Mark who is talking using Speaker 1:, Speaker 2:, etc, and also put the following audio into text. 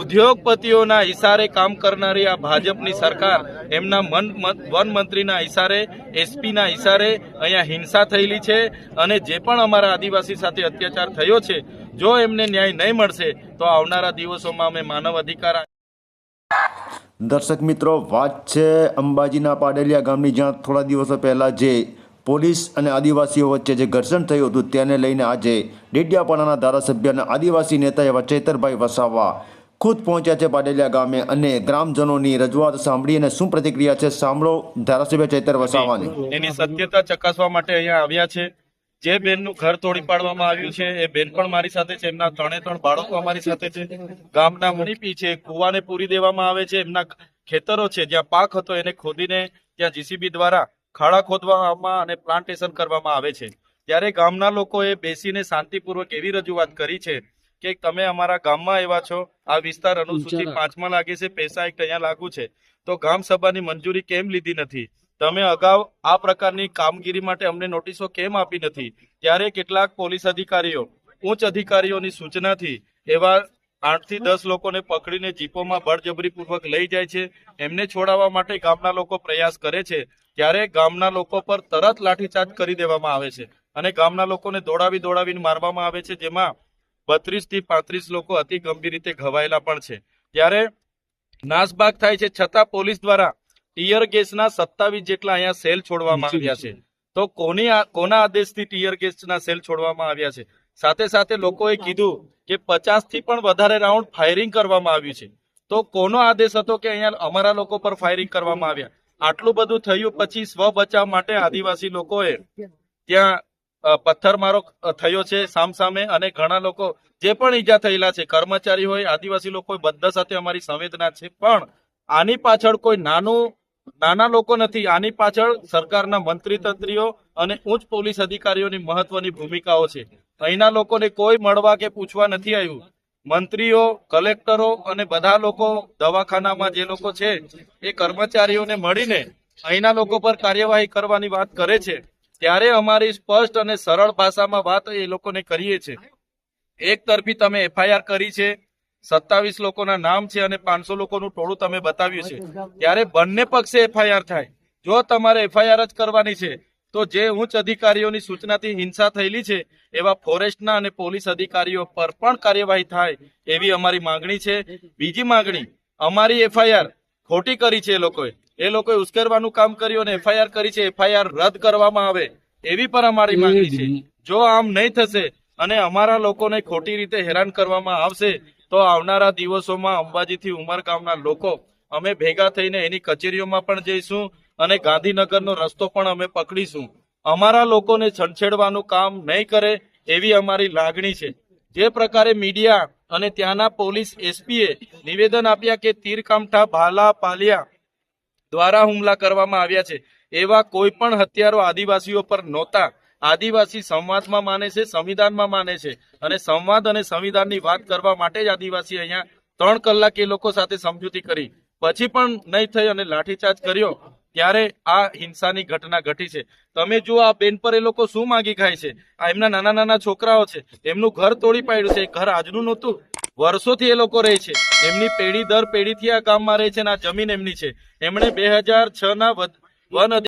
Speaker 1: ઉદ્યોગપતિઓના ઇશારે કામ કરનારી આ ભાજપની સરકાર, એમના મન ઈશારે, એસપીના ઇશારે અહીંયા હિંસા થયેલી છે અને જે પણ અમારા આદિવાસી સાથે અત્યાચાર થયો છે, જો એમને ન્યાય નહીં મળશે, તો આવનારા દિવસોમાં અમે માનવ અધિકાર
Speaker 2: દર્શક મિત્રો, વાત છે અંબાજીના પાડેલિયા ગામની, જ્યાં થોડા દિવસો પહેલાં જે પોલીસ અને આદિવાસીઓ વચ્ચે જે ઘર્ષણ થયું હતું તેને લઈને આજે ડેડિયાપાડાના ધારાસભ્ય અને આદિવાસી નેતા એવા ચેતરભાઈ વસાવા ખુદ પહોંચ્યા છે પાડેલિયા ગામે અને ગ્રામજનોની રજૂઆત સાંભળી અને શું પ્રતિક્રિયા છે સાંભળો ધારાસભ્ય ચેતર વસાવાની.
Speaker 1: એની સત્યતા ચકાસવા માટે અહીંયા આવ્યા છે. જે બેનનું ઘર તોડી પાડવામાં આવ્યું છે, એ બેન પણ મારી સાથે છે, એમના ત્રણે ત્રણ બાળકો અમારી સાથે છે. ગામના મણીપી છે, કુવાને પૂરી દેવામાં આવે છે, એમના ખેતરો છે, જ્યાં પાક હતો એને ખોદીને ત્યાં જીસીબી દ્વારા ખાડા ખોદવામાં અને પ્લાન્ટેશન કરવામાં આવે છે. ત્યારે ગામના લોકોએ બેસીને શાંતિપૂર્વક એવી રજૂઆત કરી છે કે તમે અમારા ગામમાં એવા છો આ વિસ્તાર અનુસૂચિત પાંચમાં લાગે છે પૈસા એક અહીંયા લાગુ છે. તો ગામ સભાની મંજૂરી કેમ લીધી નથી? તમે અગાઉ આ પ્રકારની કામગીરી માટે અમને નોટિસો કેમ આપી નથી? ત્યારે કેટલાક પોલીસ અધિકારીઓ ઉચ્ચ અધિકારીઓની સૂચનાથી એવા આઠથી દસ લોકોને પકડીને જીપોમાં બળજબરીપૂર્વક લઈ જાય છે. એમને છોડાવવા માટે ગામના લોકો પ્રયાસ કરે છે. ત્યારે ગામના લોકો પર તરત લાઠીચાર્જ કરી દેવામાં આવે છે અને ગામના લોકોને દોડાવી દોડાવીને મારવામાં આવે છે જેમાં બત્રીસથી પાંત્રીસ લોકો અતિ ગંભીર રીતે ઘવાયેલા પણ છે. ત્યારે નાસભાગ થાય છે છતાં પોલીસ દ્વારા ટીયર ગેસના સત્તાવીસ જેટલા અહીંયા સેલ છોડવામાં આવ્યા છે. તો કોની કોના આદેશથી ટીયર ગેસના સેલ છોડવામાં આવ્યા છે? સાથે સાથે લોકોએ કીધું કે પચાસથી પણ વધારે રાઉન્ડ ફાયરિંગ કરવામાં આવ્યું છે. તો કોનો આદેશ હતો કે અહીંયા અમારા લોકો પર ફાયરિંગ કરવામાં આવ્યા? આટલું બધું થયું પછી સ્વ બચાવ માટે આદિવાસી લોકોએ ત્યાં પથ્થરમારો થયો છે સામસામે અને ઘણા લોકો જે પણ ઈજા થયેલા છે, કર્મચારી હોય, આદિવાસી લોકો બધા સાથે અમારી સંવેદના છે. પણ આની પાછળ કોઈ નાનું, નાના લોકો નથી. આની પાછળ સરકારના મંત્રી તંત્રીઓ અને ઉચ્ચ પોલીસ અધિકારીઓની મહત્વની ભૂમિકાઓ છે. અહીંના લોકોને કોઈ મળવા કે પૂછવા નથી આવ્યું. મંત્રીઓ, કલેક્ટરો અને બધા લોકો દવાખાનામાં જે લોકો છે, એ કર્મચારીઓને મળીને અહીંના લોકો પર કાર્યવાહી કરવાની વાત કરે છે. ત્યારે અમારી સ્પષ્ટ અને સરળ ભાષામાં વાત એ લોકોને કરીએ છે એક તરફી તમે એફઆઈઆર કરી છે, સત્તાવીસ લોકોના નામ છે અને પાંચસો લોકોનું ટોળું તમે બતાવ્યું છે. ત્યારે બંને પક્ષે એફઆઈઆર થાય. જો તમારે એફઆઈઆર જ કરવાની છે તો જે ઉચ્ચ અધિકારીઓની સૂચનાથી હિંસા થયેલી છે એવા ફોરેસ્ટના અને પોલીસ અધિકારીઓ પર પણ કાર્યવાહી થાય એવી અમારી માંગણી છે. બીજી માંગણી અમારી એફઆઈઆર ખોટી કરી છે એ લોકોએ. એ લોકોએ ઉશ્કેરવાનું કામ કર્યું અને એફઆઈઆર કરી છે એફઆઈઆર રદ કરવામાં આવે એવી પણ અમારી માંગણી છે. જો આમ નહીં થશે અને અમારા લોકોને ખોટી રીતે હેરાન કરવામાં આવશે તો આવનારા દિવસોમાં અંબાજીથી ઉમરગામના લોકો અમે ભેગા થઈને એની કચેરીઓમાં પણ જઈશું અને ગાંધીનગરનો રસ્તો પણ અમે પકડીશું. અમારા લોકોને છંછેડવાનું કામ નહીં કરે એવી અમારી લાગણી છે. જે પ્રકારે મીડિયા અને ત્યાંના પોલીસ એસપીએ નિવેદન આપ્યા કે તીરકામઠા ભાલા પાલિયા દ્વારા હુમલા કરવામાં આવ્યા છે, એવા કોઈ પણ હત્યારો આદિવાસીઓ પર નહોતા. આદિવાસી સંવાદમાં માને છે, સંવિધાનમાં માને છે અને સંવાદ અને સંવિધાનની વાત કરવા માટે જ આદિવાસી અહીંયા ત્રણ કલાક એ લોકો સાથે સમજૂતી કરી. પછી પણ નહીં થઈ અને લાઠીચાર્જ કર્યો. ત્યારે આ હિંસાની ઘટના ઘટી છે. તમે જુઓ, આ બેન પર એ લોકો શું માગી ખાય છે? આ એમના નાના નાના છોકરાઓ છે. એમનું ઘર તોડી પાડ્યું છે. ઘર આજનું નહોતું. વર્ષોથી એ લોકો રહે છે. એમની પેઢી દર પેઢીથી આ ગામમાં રહે છે અને આ જમીન એમની છે. એમણે બે હજાર છ ના વન